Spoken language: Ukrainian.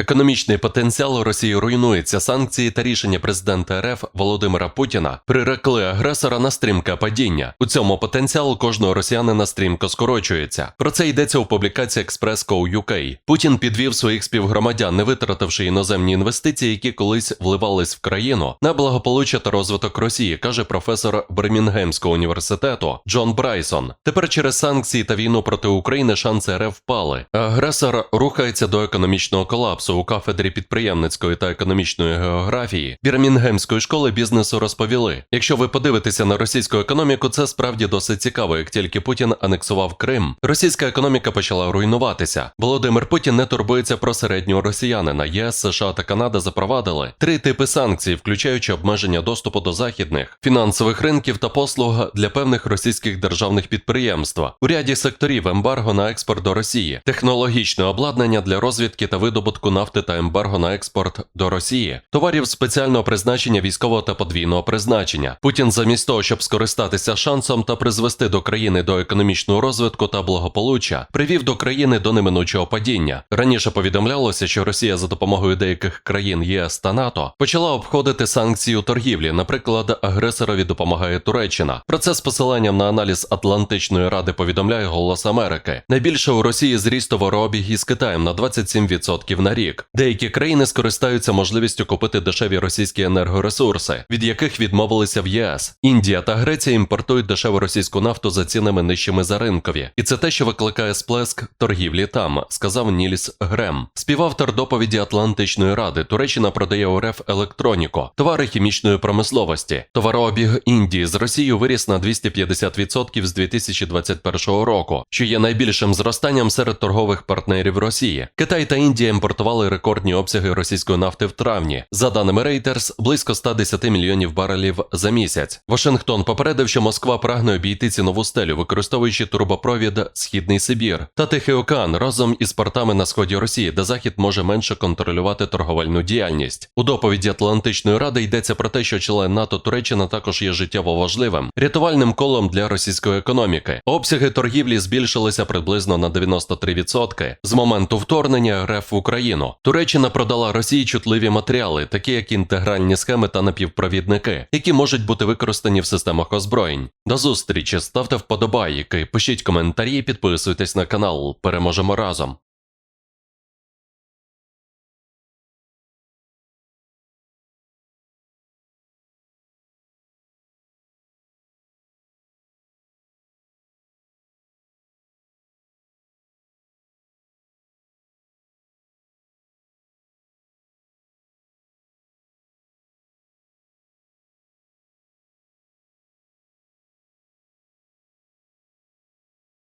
Економічний потенціал Росії руйнується. Санкції та рішення президента РФ Володимира Путіна прирекли агресора на стрімке падіння. У цьому потенціал кожного росіянина стрімко скорочується. Про це йдеться у публікації Express.co UK. Путін підвів своїх співгромадян, не витративши іноземні інвестиції, які колись вливались в країну на благополуччя та розвиток Росії, каже професор Бремінгемського університету Джон Брайсон. Тепер через санкції та війну проти України шанси РФ впали. Агресор рухається до економічного колапсу у кафедрі підприємницької та економічної географії Бірмінгемської школи бізнесу розповіли: якщо ви подивитеся на російську економіку, це справді досить цікаво. Як тільки Путін анексував Крим, російська економіка почала руйнуватися. Володимир Путін не турбується про середнього росіянина. ЄС, США та Канада запровадили три типи санкцій, включаючи обмеження доступу до західних фінансових ринків та послуг для певних російських державних підприємств. У ряді секторів ембарго на експорт до Росії, технологічне обладнання для розвідки та видобутку нафти та ембарго на експорт до Росії, товарів спеціального призначення військового та подвійного призначення. Путін, замість того, щоб скористатися шансом та призвести до країни до економічного розвитку та благополуччя, привів до країни до неминучого падіння. Раніше повідомлялося, що Росія за допомогою деяких країн ЄС та НАТО почала обходити санкції у торгівлі. Наприклад, агресорові допомагає Туреччина. Про це з посиланням на аналіз Атлантичної ради повідомляє Голос Америки. Найбільше у Росії зріст товарообіг із Китаєм на 27% на рік. Деякі країни скористаються можливістю купити дешеві російські енергоресурси, від яких відмовилися в ЄС. Індія та Греція імпортують дешеву російську нафту за цінами нижчими за ринкові. І це те, що викликає сплеск торгівлі там, сказав Нільс Грем. Співавтор доповіді Атлантичної ради. Туреччина продає у РФ електроніку, товари хімічної промисловості. Товарообіг Індії з Росією виріс на 250% з 2021 року, що є найбільшим зростанням серед торгових партнерів Росії. Китай та Індія імпортували рекордні обсяги російської нафти в травні. За даними Reuters, близько 110 мільйонів барелів за місяць. Вашингтон попередив, що Москва прагне обійти цінову стелю, використовуючи турбопровід Східний Сибір та Тихий океан разом із портами на сході Росії, де Захід може менше контролювати торговельну діяльність. У доповіді Атлантичної ради йдеться про те, що член НАТО Туреччина також є життєво важливим рятувальним колом для російської економіки. Обсяги торгівлі збільшилися приблизно на 93% з моменту вторгнення РФ в Україну. Туреччина продала Росії чутливі матеріали, такі як інтегральні схеми та напівпровідники, які можуть бути використані в системах озброєнь. До зустрічі, ставте вподобайки, пишіть коментарі, підписуйтесь на канал. Переможемо разом.